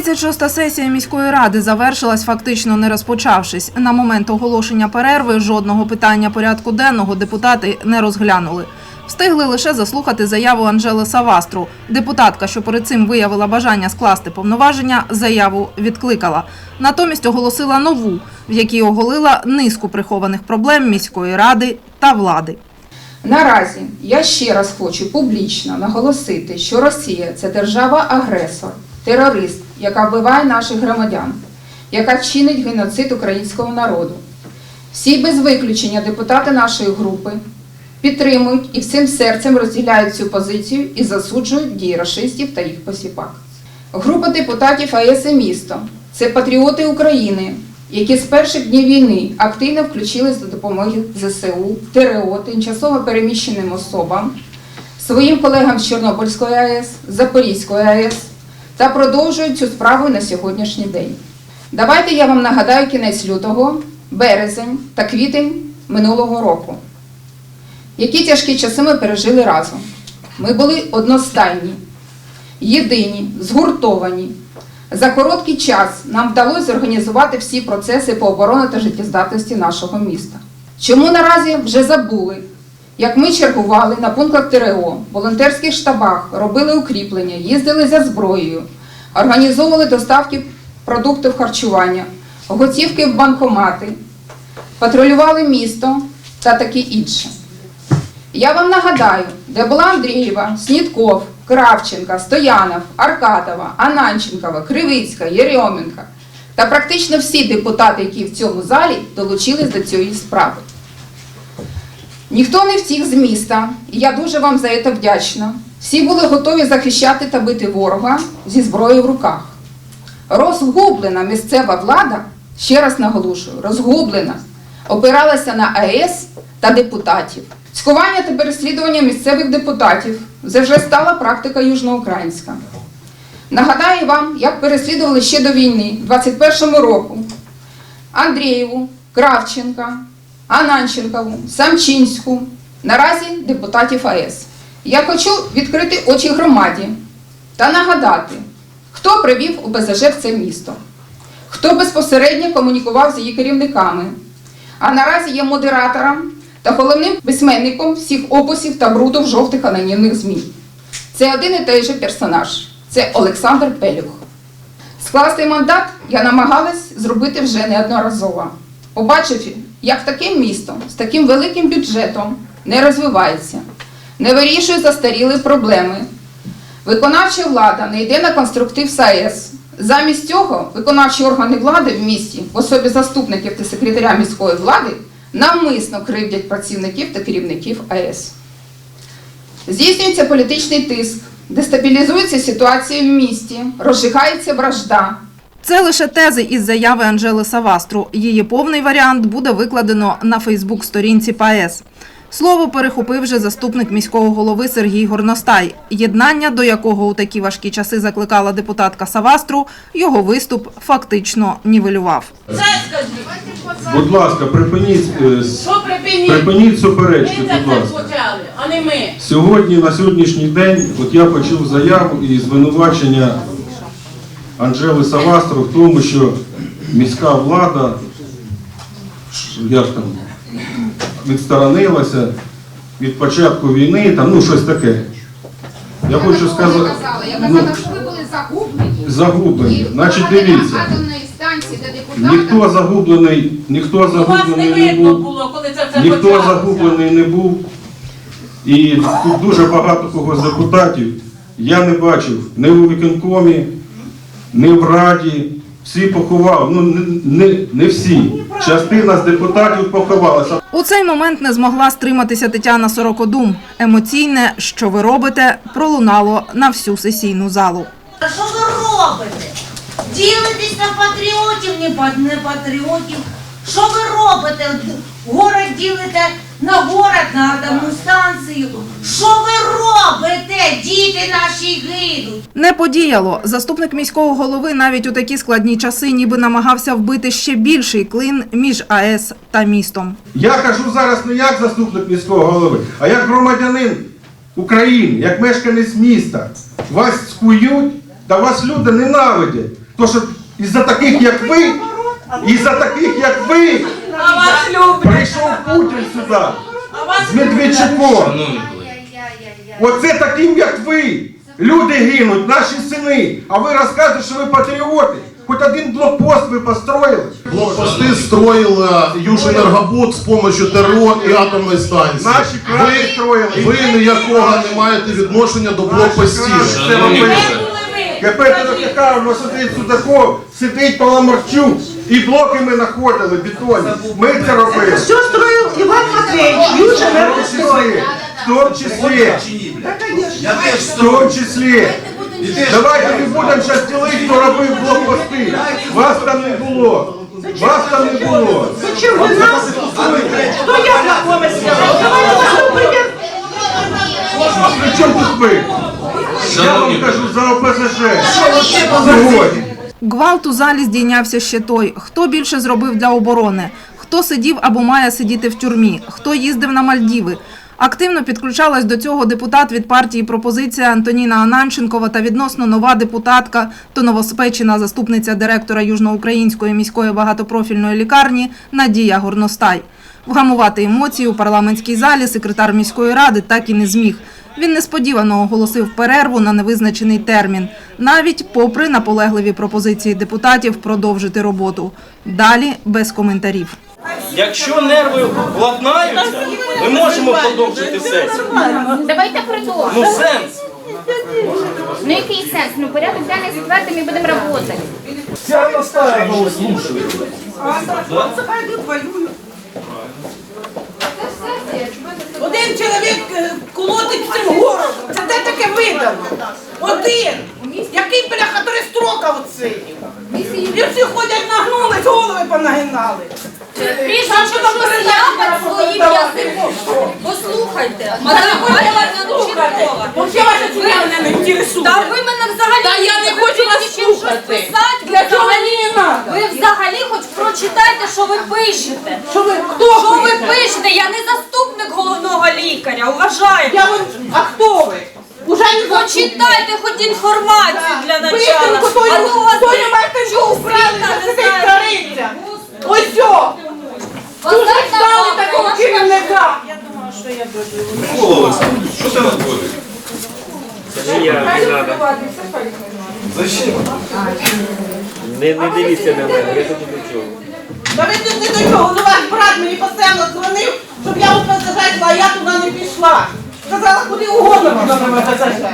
36-та сесія міської ради завершилась фактично не розпочавшись. На момент оголошення перерви жодного питання порядку денного депутати не розглянули. Встигли лише заслухати заяву Анжели Савастру. Депутатка, що перед цим виявила бажання скласти повноваження, заяву відкликала. Натомість оголосила нову, в якій оголила низку прихованих проблем міської ради та влади. Наразі я ще раз хочу публічно наголосити, що Росія це держава-агресор, терорист, яка вбиває наших громадян, яка чинить геноцид українського народу. Всі без виключення депутати нашої групи підтримують і всім серцем розділяють цю позицію і засуджують дії рашистів та їх посіпак. Група депутатів АЕС місто це патріоти України, які з перших днів війни активно включились до допомоги ЗСУ, ТРО, тимчасово переміщеним особам, своїм колегам з Чорнобильської АЕС, Запорізької АЕС та продовжують цю справу на сьогоднішній день. Давайте я вам нагадаю кінець лютого, березень та квітень минулого року. Які тяжкі часи ми пережили разом. Ми були одностайні, єдині, згуртовані. За короткий час нам вдалося зорганізувати всі процеси по обороні та життєздатності нашого міста. Чому наразі вже забули, як ми чергували на пунктах ТРО, волонтерських штабах, робили укріплення, їздили за зброєю, організовували доставки продуктів харчування, готівки в банкомати, патрулювали місто та таке інше. Я вам нагадаю, де була Андрієва, Снітков, Кравченка, Стоянов, Аркадова, Ананченкова, Кривицька, Єрьоменка та практично всі депутати, які в цьому залі долучились до цієї справи. Ніхто не втік з міста, і я дуже вам за це вдячна. Всі були готові захищати та бити ворога зі зброєю в руках. Розгублена місцева влада, ще раз наголошую, розгублена, опиралася на АЕС та депутатів. Цькування та переслідування місцевих депутатів це вже стала практика южноукраїнська. Нагадаю вам, як переслідували ще до війни, в 21-му року, Андрієву, Кравченка, Ананченкову, Самчинську, наразі депутатів АЕС. Я хочу відкрити очі громаді та нагадати, хто привів ОБЗЖ в це місто, хто безпосередньо комунікував з її керівниками, а наразі є модератором та головним письменником всіх описів та бруду в жовтих анонімних ЗМІ. Це один і той же персонаж це Олександр Пелюх. Скласти мандат я намагалась зробити вже неодноразово. Побачивши, як таке місто з таким великим бюджетом не розвивається, не вирішує застаріли проблеми. Виконавча влада не йде на конструктив з АЕС. Замість цього виконавчі органи влади в місті, в особі заступників та секретаря міської влади, навмисно кривдять працівників та керівників АЕС. Здійснюється політичний тиск, дестабілізується ситуація в місті, розжигається вражда. Це лише тези із заяви Анжели Савастру. Її повний варіант буде викладено на Фейсбук-сторінці ПАЕС. Слово перехопив вже заступник міського голови Сергій Горностай. Єднання, до якого у такі важкі часи закликала депутатка Савастру, його виступ фактично нівелював. Це скажіть, Будь ласка, припиніть, е, припиніть суперечки, будь ласка. а не ми. Сьогодні, на сьогоднішній день, от я почув заяву і звинувачення Анжели Савастро в тому, що міська влада, як там, відсторонилася від початку війни, там, ну щось таке. Я хочу сказати, Я ну, казала, що ви були загублені. загублені. І Значить, дивіться, атомної станції, де депутати... ніхто загублений, ніхто У вас не загублений не видно був. було, коли це все Ніхто почалося. загублений не був. І тут дуже багато кого з депутатів я не бачив ні у виконкомі, ні в Раді. Всі поховали. Ну не, не, не всі. Частина з депутатів поховалася. У цей момент не змогла стриматися Тетяна Сорокодум. Емоційне, що ви робите, пролунало на всю сесійну залу. А що ви робите? Ділитесь на патріотів, не пат- не патріотів. Що ви робите? Город ділите на город, на атомну станцію. Що ви робите? Діти наші. Не подіяло. Заступник міського голови навіть у такі складні часи ніби намагався вбити ще більший клин між АЕС та містом. Я кажу зараз не як заступник міського голови, а як громадянин України, як мешканець міста. Вас скують, та вас люди ненавидять. То що із-за таких, як ви, із-за таких, як ви, прийшов Путін сюди А вас з Медведчуком. Оце таким, як ви. Люди гинуть, наші сини. А ви розказуєте, що ви патріоти. Хоч один блокпост ви построїли. Блокпости строила Южэнергобуд с помощью ТРО і атомної станції. Наші крани Ви, строїли. ви ніякого не маєте відношення до блокпостів. КП Терекарно сидить Судаков, сидить Паламарчук. І блоки ми знаходили, бетонні. Ми це робили. Все строил Иван Матвеевич, В Южа тому числі. В тому числі. В тому числі. Давайте не будемо зараз ділити, хто робив блокпости. Вас там не було. Вас там не було. Зачем вы нас? Кто я такого сделал? Давайте. А при чому тут ви? Я вам кажу за ОПЗЖ. Сьогодні. Гвалт у залі здійнявся ще той. Хто більше зробив для оборони? Хто сидів або має сидіти в тюрмі? Хто їздив на Мальдіви? Активно підключалась до цього депутат від партії «Пропозиція» Антоніна Ананченкова та відносно нова депутатка, то новоспечена заступниця директора Южноукраїнської міської багатопрофільної лікарні Надія Горностай. Вгамувати емоції у парламентській залі секретар міської ради так і не зміг. Він несподівано оголосив перерву на невизначений термін, навіть попри наполегливі пропозиції депутатів продовжити роботу. Далі без коментарів. Якщо нерви владнаються, ми можемо продовжити сесію. Давайте продовжимо. Ну сенс. Ну який сенс? Ну порядок денний затвердимо і будемо працювати. Один чоловік е, колотить цим гором. Це де таке видано? Один. Який бляха три строка оцей. І всі ходять нагнулись, голови понагинали. Прежде чем стояти своїм язиком. Послухайте, мадам Галя Ченкова. Вообще ваша сім'я мене не інтересує. Та ви мене взагалі Та я не хочу вас слухати. Для чого мені не? Ви взагалі хоч прочитайте, що ви пишете. Що ви, хто Що ви пишете? Я не заступник головного лікаря, уважаю. Я вон, а хто ви? Уже не Почитайте хоч інформацію для начала. Тою, А то у вас сидить знаю. стариця. Ось о! Поставте стали такого керівника. Микола Олександрович, що це надходить? Не, не дивіться на мене, я тут до чого. Та ви тут не до чого, ну ваш брат мені постійно дзвонив, щоб я у ПЗЖ йшла, а я туди не пішла. Сказала, куди угодно, куди на ПЗЖ.